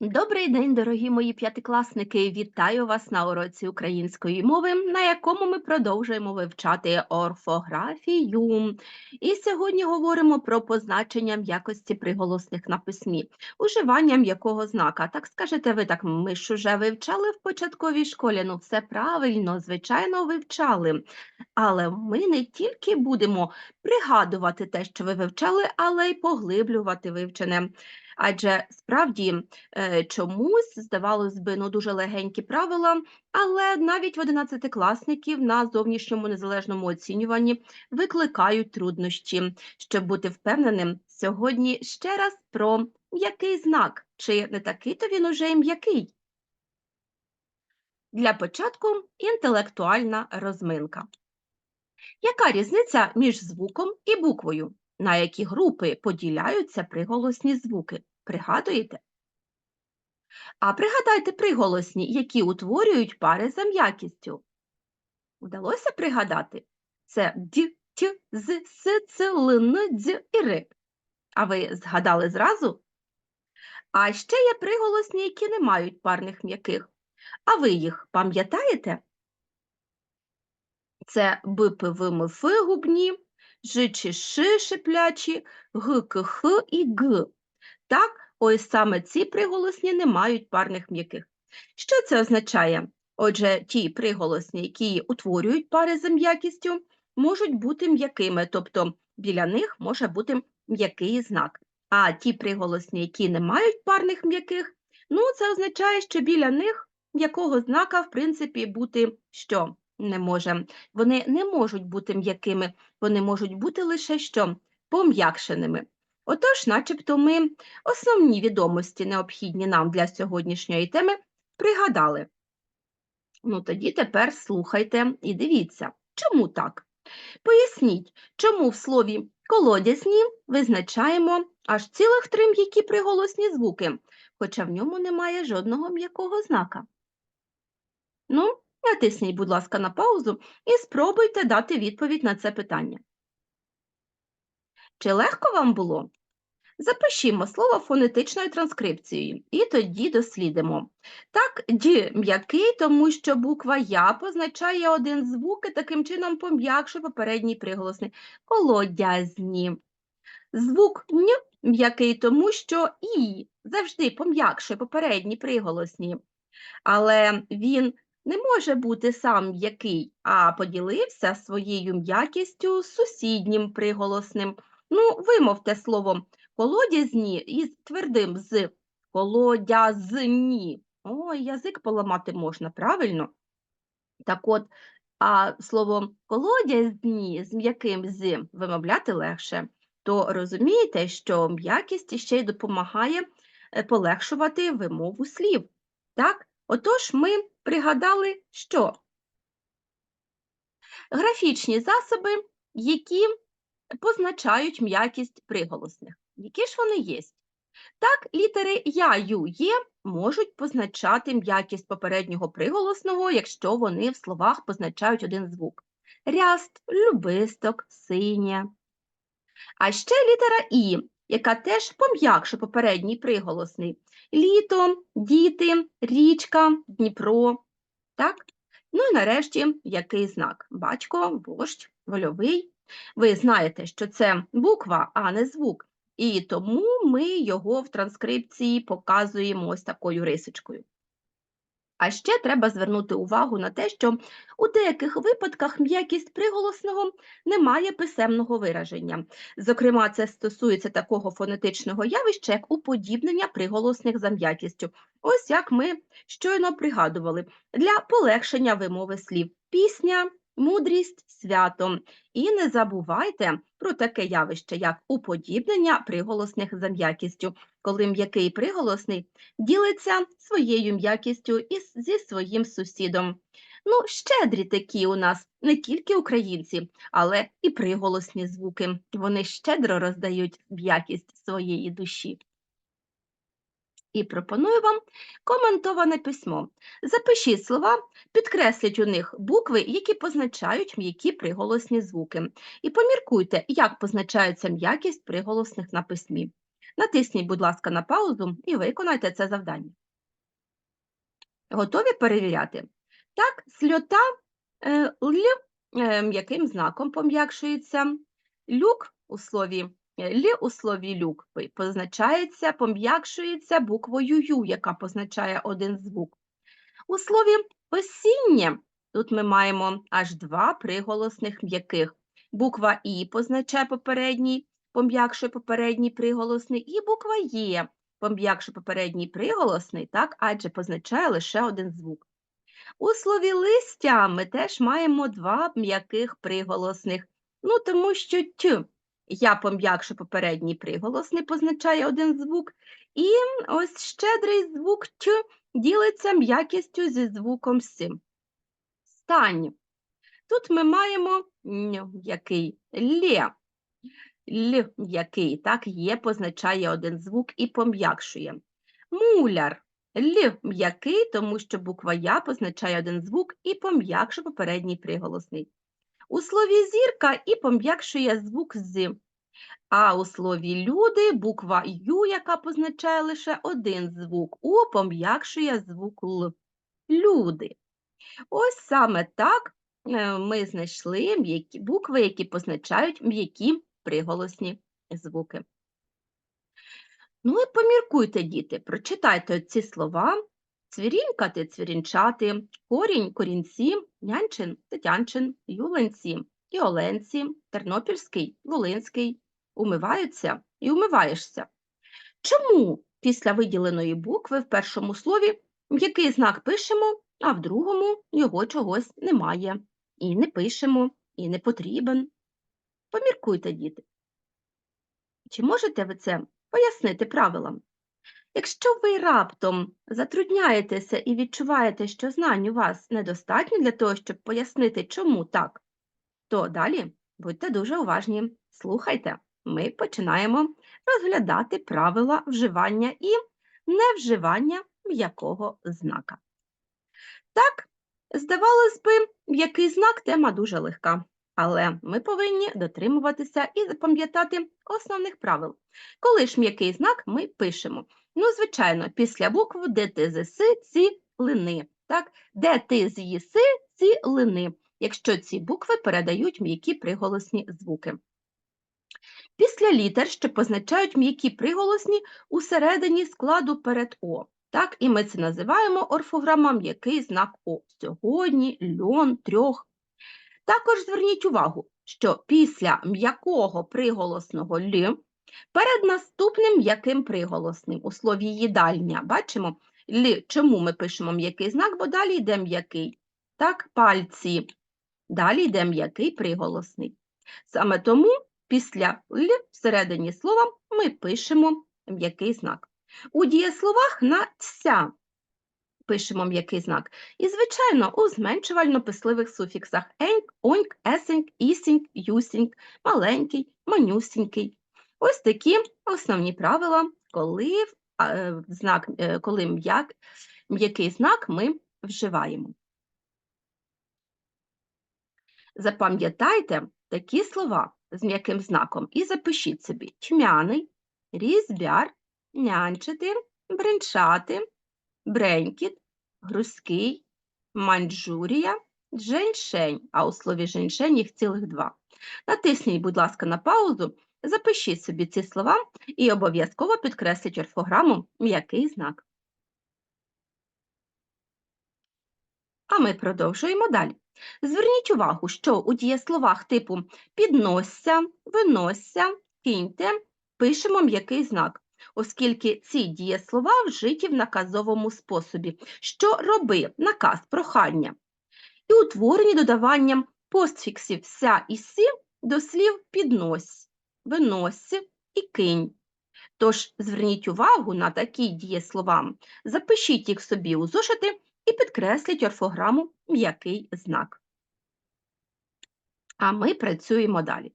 Добрий день, дорогі мої п'ятикласники! Вітаю вас на уроці української мови, на якому ми продовжуємо вивчати орфографію. І сьогодні говоримо про позначення м'якості приголосних на письмі, уживання м'якого знака. Так скажете ви так, ми ж уже вивчали в початковій школі. Ну, все правильно, звичайно, вивчали. Але ми не тільки будемо пригадувати те, що ви вивчали, але й поглиблювати вивчене. Адже справді е, чомусь, здавалось би, ну дуже легенькі правила, але навіть в одинадцятикласників на зовнішньому незалежному оцінюванні викликають труднощі. Щоб бути впевненим, сьогодні ще раз про м'який знак, чи не такий то він уже й м'який. Для початку інтелектуальна розминка. Яка різниця між звуком і буквою? На які групи поділяються приголосні звуки? Пригадуєте? А пригадайте приголосні, які утворюють пари за м'якістю. Вдалося пригадати? Це д, т, з, с, ц, л, н, дз і р. А ви згадали зразу? А ще є приголосні, які не мають парних м'яких. А ви їх пам'ятаєте? Це б, п, в, ф губні, ж, чи, ш шиплячі, г, к, х і г. Так, ось саме ці приголосні не мають парних м'яких. Що це означає? Отже, ті приголосні, які утворюють пари за м'якістю, можуть бути м'якими, тобто біля них може бути м'який знак. А ті приголосні, які не мають парних м'яких, ну це означає, що біля них м'якого знака, в принципі, бути що не може. Вони не можуть бути м'якими, вони можуть бути лише що пом'якшеними. Отож, начебто, ми основні відомості, необхідні нам для сьогоднішньої теми, пригадали. Ну, тоді тепер слухайте і дивіться, чому так? Поясніть, чому в слові колодязні визначаємо аж цілих три м'які приголосні звуки, хоча в ньому немає жодного м'якого знака. Ну, натисніть, будь ласка, на паузу і спробуйте дати відповідь на це питання. Чи легко вам було? Запишімо слово фонетичною транскрипцією і тоді дослідимо. Так, д м'який, тому що буква Я позначає один звук і таким чином пом'якшує попередній приголосний колодязні. Звук н м'який, тому що І завжди пом'якшує попередні приголосні. Але він не може бути сам м'який, а поділився своєю м'якістю з сусіднім приголосним. Ну, вимовте слово колодязні із твердим з колодязні. Ой, язик поламати можна, правильно? Так от, а слово колодязні з м'яким з вимовляти легше, то розумієте, що м'якість ще й допомагає е, полегшувати вимову слів. Так? Отож, ми пригадали, що графічні засоби, які позначають м'якість приголосних. Які ж вони є? Так, літери Я, Ю, Є можуть позначати м'якість попереднього приголосного, якщо вони в словах позначають один звук. Ряст, любисток, синя. А ще літера І, яка теж пом'якшує попередній приголосний. Літо, діти, річка, Дніпро. Так? Ну і нарешті який знак? Батько, вождь, вольовий. Ви знаєте, що це буква, а не звук. І тому ми його в транскрипції показуємо ось такою рисочкою. А ще треба звернути увагу на те, що у деяких випадках м'якість приголосного не має писемного вираження. Зокрема, це стосується такого фонетичного явища, як уподібнення приголосних за м'якістю. Ось як ми щойно пригадували, для полегшення вимови слів пісня, мудрість, свято. І не забувайте про таке явище, як уподібнення приголосних за м'якістю, коли м'який приголосний ділиться своєю м'якістю із зі своїм сусідом. Ну, щедрі такі у нас не тільки українці, але і приголосні звуки. Вони щедро роздають м'якість своєї душі. І пропоную вам коментоване письмо. Запишіть слова, підкресліть у них букви, які позначають м'які приголосні звуки. І поміркуйте, як позначається м'якість приголосних на письмі. Натисніть, будь ласка, на паузу і виконайте це завдання. Готові перевіряти? Так, сльота е, л е, м'яким знаком пом'якшується. Люк у слові е, л у слові люк позначається, пом'якшується буквою Ю, яка позначає один звук. У слові осіннє тут ми маємо аж два приголосних м'яких. Буква І позначає попередній, пом'якшує попередній приголосний, і буква Є пом'якшує попередній приголосний, так, адже позначає лише один звук. У слові листя ми теж маємо два м'яких приголосних, ну тому що т я пом'якшу попередній приголосний позначає один звук, і ось щедрий звук т ділиться м'якістю зі звуком с. Стань. Тут ми маємо н який лє. Л який, так, є, позначає один звук і пом'якшує. Муляр. Л м'який, тому що буква Я позначає один звук і пом'якшує попередній приголосний. У слові зірка і пом'якшує звук з. А у слові люди буква Ю, яка позначає лише один звук, У пом'якшує звук Л. Люди. Ось саме так е, ми знайшли м'які букви, які позначають м'які приголосні звуки. Ну і поміркуйте, діти, прочитайте ці слова. Цвірінькати, цвірінчати, корінь, корінці, нянчин, тетянчин, юленці, і оленці, тернопільський, волинський, умиваються і умиваєшся. Чому після виділеної букви в першому слові м'який знак пишемо, а в другому його чогось немає? І не пишемо, і не потрібен. Поміркуйте, діти. Чи можете ви це пояснити правилам? Якщо ви раптом затрудняєтеся і відчуваєте, що знань у вас недостатньо для того, щоб пояснити, чому так, то далі будьте дуже уважні, слухайте, ми починаємо розглядати правила вживання і невживання м'якого знака. Так, здавалось би, м'який знак тема дуже легка, але ми повинні дотримуватися і запам'ятати основних правил. Коли ж м'який знак ми пишемо. Ну, звичайно, після букв де ти зиси ці лини. Так? Де ти з'їси ці лини, якщо ці букви передають м'які приголосні звуки. Після літер, що позначають м'які приголосні усередині складу перед О. Так, і ми це називаємо орфограма м'який знак О. Сьогодні, льон, трьох. Також зверніть увагу, що після м'якого приголосного Л перед наступним м'яким приголосним у слові їдальня. Бачимо, Л, чому ми пишемо м'який знак, бо далі йде м'який. Так, пальці. Далі йде м'який приголосний. Саме тому після Л всередині слова ми пишемо м'який знак. У дієсловах на «ся» пишемо м'який знак. І, звичайно, у зменшувально-писливих суфіксах еньк, оньк, есеньк, ісіньк, юсіньк, маленький, манюсінький. Ось такі основні правила, коли, е, знак, е, коли м'як, м'який знак ми вживаємо. Запам'ятайте такі слова з м'яким знаком і запишіть собі тьмяний, різбяр, нянчити, бринчати, бренькіт, грузький, маньчжурія, женьшень, а у слові женьшень їх цілих два. Натисніть, будь ласка, на паузу, запишіть собі ці слова і обов'язково підкресліть орфограму м'який знак. А ми продовжуємо далі. Зверніть увагу, що у дієсловах типу підносся, виносся, кіньте пишемо м'який знак, оскільки ці дієслова вжиті в наказовому способі. Що роби? Наказ, прохання. І утворені додаванням постфіксів ся і сі до слів піднось, винось і кинь. Тож зверніть увагу на такі дієслова, запишіть їх собі у зошити і підкресліть орфограму м'який знак. А ми працюємо далі.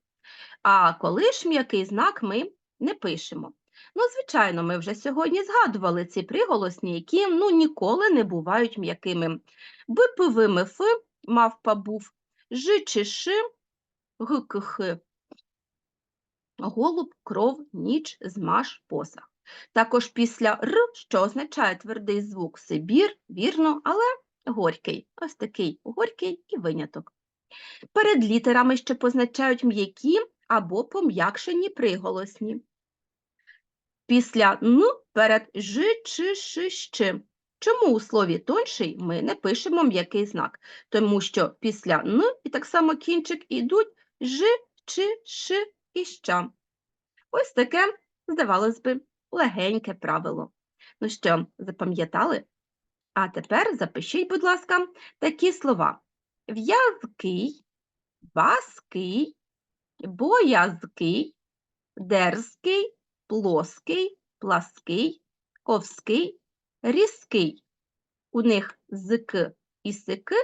А коли ж м'який знак ми не пишемо? Ну, звичайно, ми вже сьогодні згадували ці приголосні, які ну, ніколи не бувають м'якими. Бипивими ф, мавпа був, жи ши, г к х. Голуб, кров, ніч, змаш, посах. Також після р, що означає твердий звук Сибір, вірно, але горький. Ось такий горький і виняток. Перед літерами, що позначають м'які або пом'якшені приголосні. Після н перед ж, чи, ши, щ. Чому у слові тонший ми не пишемо м'який знак? Тому що після н і так само кінчик ідуть ж, чи, ш і ща. Ось таке, здавалось би, легеньке правило. Ну що, запам'ятали? А тепер запишіть, будь ласка, такі слова: в'язкий, ваский, боязкий, дерзкий, плоский, плаский, ковський, різкий. У них зк і сики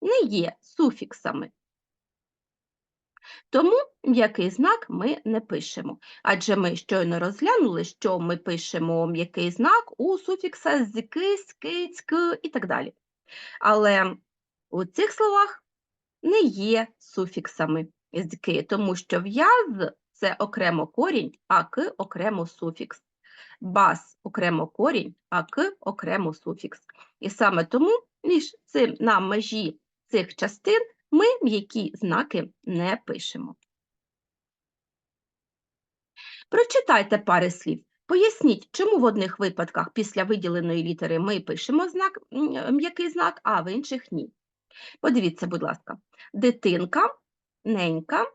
не є суфіксами. Тому м'який знак ми не пишемо, адже ми щойно розглянули, що ми пишемо м'який знак у суфіксах зки, ски, цьк і так далі. Але у цих словах не є суфіксами зки, тому що в'яз це окремо корінь, а к окремо суфікс. Бас окремо корінь, а к окремо суфікс. І саме тому між цим на межі цих частин ми м'які знаки не пишемо. Прочитайте пари слів. Поясніть, чому в одних випадках після виділеної літери ми пишемо знак, м'який знак, а в інших ні. Подивіться, будь ласка, дитинка, ненька,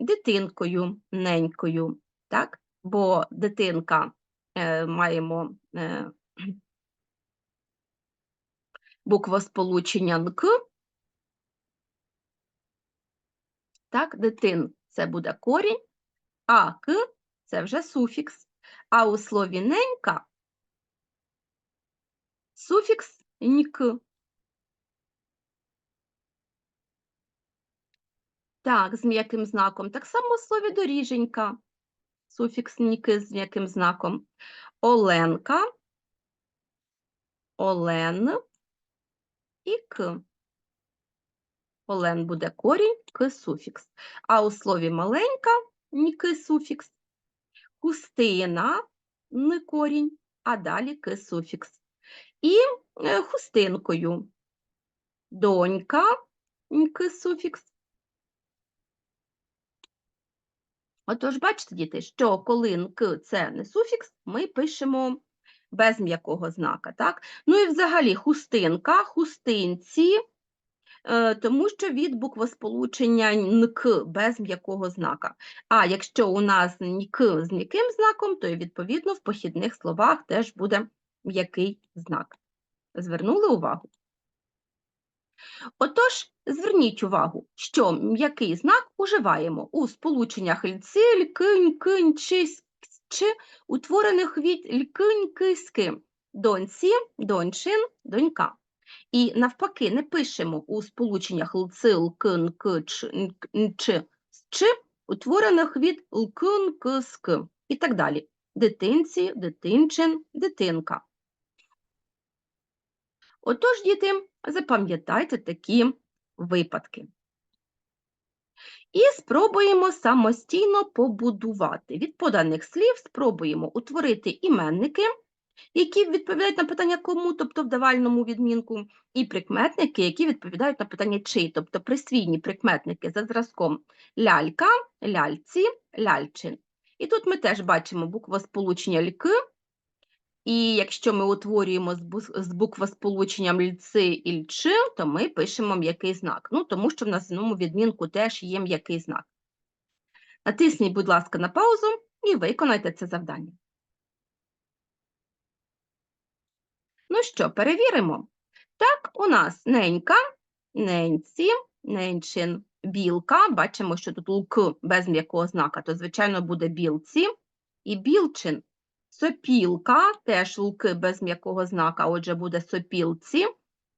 дитинкою, ненькою, так? бо дитинка е, маємо е, буквосполучення НК, Так, дитин це буде корінь, а к це вже суфікс. А у слові ненька суфікс ньк. Так, з м'яким знаком. Так само у слові доріженька. Суфікс ніки з м'яким знаком. Оленка, Олен і К. Олен буде корінь, к суфікс. А у слові маленька ніки суфікс. Хустина не корінь, а далі к суфікс. І е, хустинкою донька к суфікс. Отож, бачите, діти, що коли к це не суфікс, ми пишемо без м'якого знака. Так? Ну і взагалі хустинка, хустинці. Е, тому що від буквосполучення НК без м'якого знака. А якщо у нас НК з м'яким знаком, то відповідно в похідних словах теж буде м'який знак. Звернули увагу? Отож, зверніть увагу, що м'який знак уживаємо у сполученнях льци, лькинь, кинь, чи, чи утворених від лькинь, киски, доньці, доньчин, донька. І навпаки, не пишемо у сполученнях лцил, кн, к, ч, ч, ч, утворених від лкн, к, ск і так далі. Дитинці, дитинчин, дитинка. Отож, діти, запам'ятайте такі випадки. І спробуємо самостійно побудувати. Від поданих слів спробуємо утворити іменники які відповідають на питання кому, тобто в давальному відмінку, і прикметники, які відповідають на питання чий, тобто присвійні прикметники за зразком лялька, ляльці, ляльчин. І тут ми теж бачимо буквосполучення льки, і якщо ми утворюємо з буквосполученням льци і льчи, то ми пишемо м'який знак, ну, тому що в назвному відмінку теж є м'який знак. Натисніть, будь ласка, на паузу і виконайте це завдання. Ну що, перевіримо? Так, у нас ненька, ненці, ненчин, білка. Бачимо, що тут лук без м'якого знака, то, звичайно, буде білці. І білчин. Сопілка, теж луки без м'якого знака, отже, буде сопілці.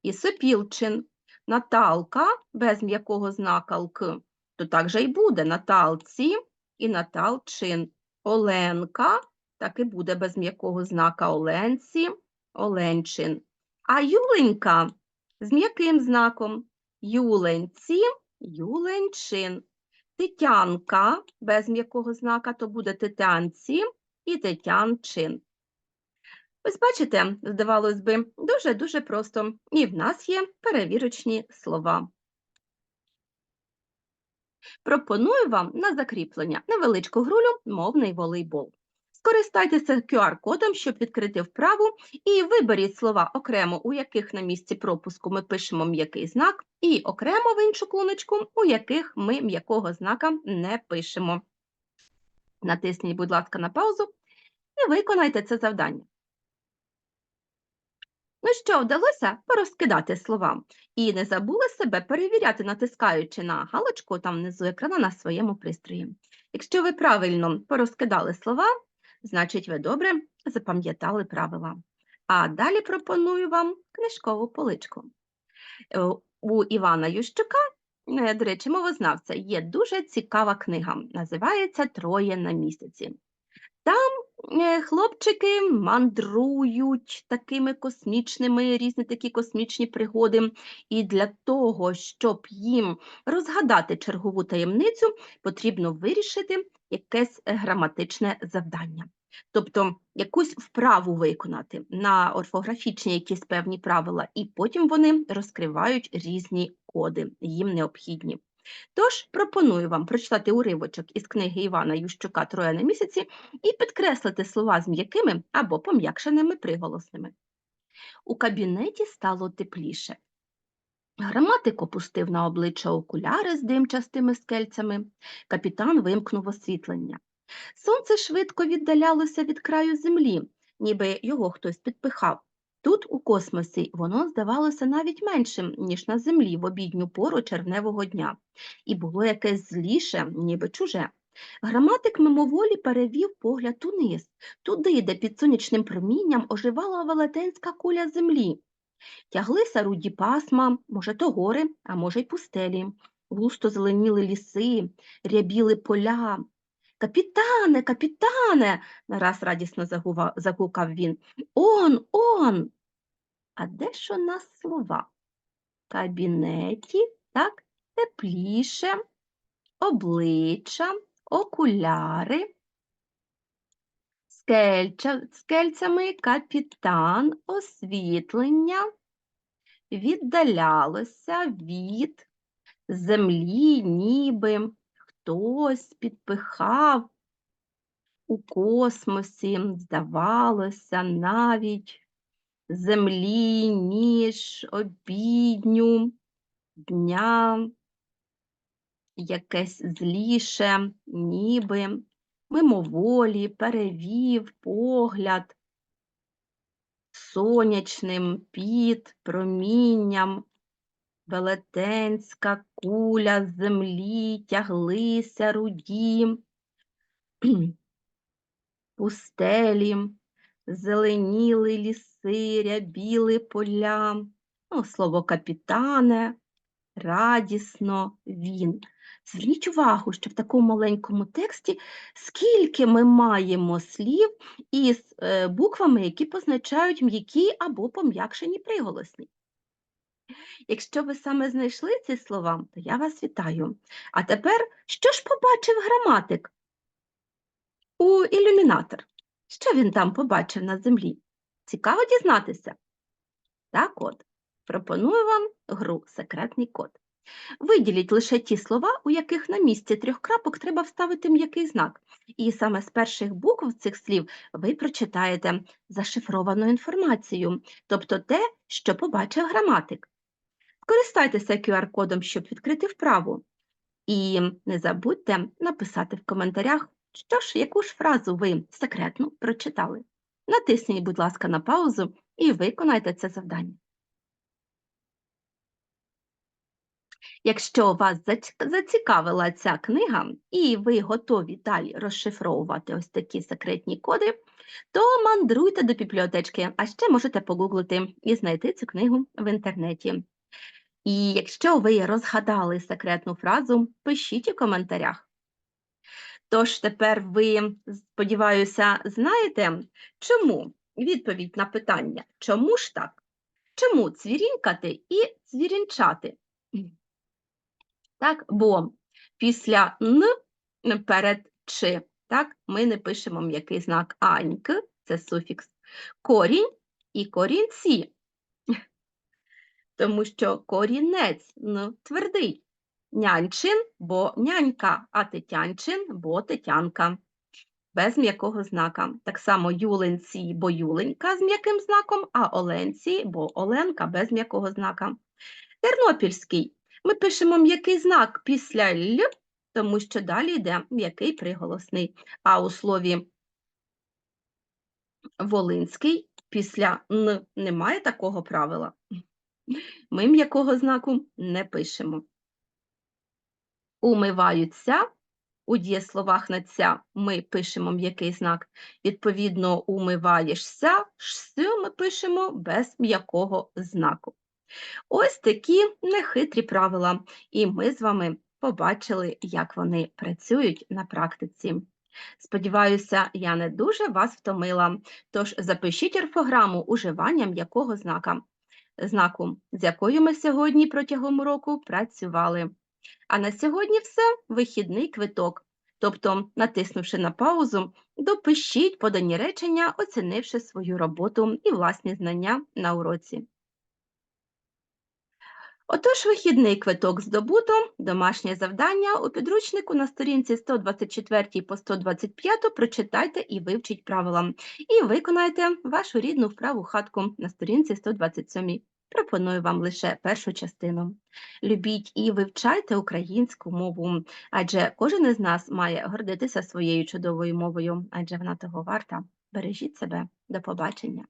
І сопілчин. Наталка без м'якого знака лки, то так же і буде Наталці і Наталчин. Оленка, так і буде без м'якого знака Оленці. Оленчин. А Юленька з м'яким знаком Юленці, Юленчин. Тетянка без м'якого знака, то буде тетянці і тетянчин. Ось бачите, здавалось би, дуже-дуже просто. І в нас є перевірочні слова. Пропоную вам на закріплення невеличку грулю мовний волейбол. Скористайтеся QR-кодом, щоб відкрити вправу, і виберіть слова окремо, у яких на місці пропуску ми пишемо м'який знак, і окремо в іншу клуночку, у яких ми м'якого знака не пишемо. Натисніть, будь ласка, на паузу і виконайте це завдання. Ну що, вдалося порозкидати слова? І не забули себе перевіряти, натискаючи на галочку там внизу екрана на своєму пристрої. Якщо ви правильно порозкидали слова, значить ви добре запам'ятали правила. А далі пропоную вам книжкову поличку. Е, У Івана Ющука, е, до речі, мовознавця, є дуже цікава книга. Називається Троє на місяці. Там е, хлопчики мандрують такими космічними, різні такі космічні пригоди. І для того, щоб їм розгадати чергову таємницю, потрібно вирішити якесь е, граматичне завдання. Тобто якусь вправу виконати на орфографічні якісь певні правила, і потім вони розкривають різні коди, їм необхідні. Тож пропоную вам прочитати уривочок із книги Івана Ющука Троє на місяці і підкреслити слова з м'якими або пом'якшеними приголосними. У кабінеті стало тепліше. Граматик опустив на обличчя окуляри з димчастими скельцями. Капітан вимкнув освітлення. Сонце швидко віддалялося від краю землі, ніби його хтось підпихав. Тут, у космосі, воно здавалося навіть меншим, ніж на землі в обідню пору червневого дня, і було якесь зліше, ніби чуже. Граматик мимоволі перевів погляд униз, туди, де під сонячним промінням оживала велетенська куля землі. Тяглися руді пасма, може, то гори, а може, й пустелі. Густо зеленіли ліси, рябіли поля. Капітане, капітане, нараз радісно загукав він. Он, он. А де ж у нас слова? Кабінеті, так, тепліше, обличчя, окуляри, скельцями капітан, освітлення, віддалялося від землі, ніби хтось підпихав у космосі, здавалося, навіть землі, ніж обідню дня, якесь зліше, ніби мимоволі перевів погляд сонячним під промінням велетенська куля з землі тяглися руді, пустелі, зеленіли ліси, рябіли поля. Ну, слово капітане, радісно він. Зверніть увагу, що в такому маленькому тексті скільки ми маємо слів із е, буквами, які позначають м'які або пом'якшені приголосні. Якщо ви саме знайшли ці слова, то я вас вітаю. А тепер, що ж побачив граматик у ілюмінатор? Що він там побачив на землі? Цікаво дізнатися? Так от, пропоную вам гру секретний код. Виділіть лише ті слова, у яких на місці трьох крапок треба вставити м'який знак. І саме з перших букв цих слів ви прочитаєте зашифровану інформацію, тобто те, що побачив граматик. Скористайтеся QR-кодом, щоб відкрити вправу. І не забудьте написати в коментарях, що ж, яку ж фразу ви секретно прочитали. Натисніть, будь ласка, на паузу і виконайте це завдання. Якщо вас зацікавила ця книга і ви готові далі розшифровувати ось такі секретні коди, то мандруйте до бібліотечки, а ще можете погуглити і знайти цю книгу в інтернеті. І якщо ви розгадали секретну фразу, пишіть у коментарях. Тож тепер ви, сподіваюся, знаєте, чому відповідь на питання, чому ж так? Чому цвірінькати і цвірінчати? Так, бо після н перед чи. Так, ми не пишемо м'який знак аньк, це суфікс, корінь і корінці, тому що корінець н твердий. Нянчин, бо нянька, а тетянчин, бо тетянка. Без м'якого знака. Так само юленці, бо юленька з м'яким знаком, а оленці, бо оленка без м'якого знака. Тернопільський. Ми пишемо м'який знак після л, тому що далі йде м'який приголосний. А у слові Волинський після н немає такого правила. Ми м'якого знаку не пишемо. Умиваються. У дієсловах на ця ми пишемо м'який знак. Відповідно, умиваєшся, шс ми пишемо без м'якого знаку. Ось такі нехитрі правила, і ми з вами побачили, як вони працюють на практиці. Сподіваюся, я не дуже вас втомила, тож запишіть орфограму уживання м'якого знака, знаку, з якою ми сьогодні протягом року працювали. А на сьогодні все вихідний квиток. Тобто, натиснувши на паузу, допишіть подані речення, оцінивши свою роботу і власні знання на уроці. Отож, вихідний квиток здобуто, домашнє завдання у підручнику на сторінці 124 по 125 прочитайте і вивчіть правила. І виконайте вашу рідну вправу хатку на сторінці 127. Пропоную вам лише першу частину. Любіть і вивчайте українську мову, адже кожен із нас має гордитися своєю чудовою мовою, адже вона того варта. Бережіть себе. До побачення.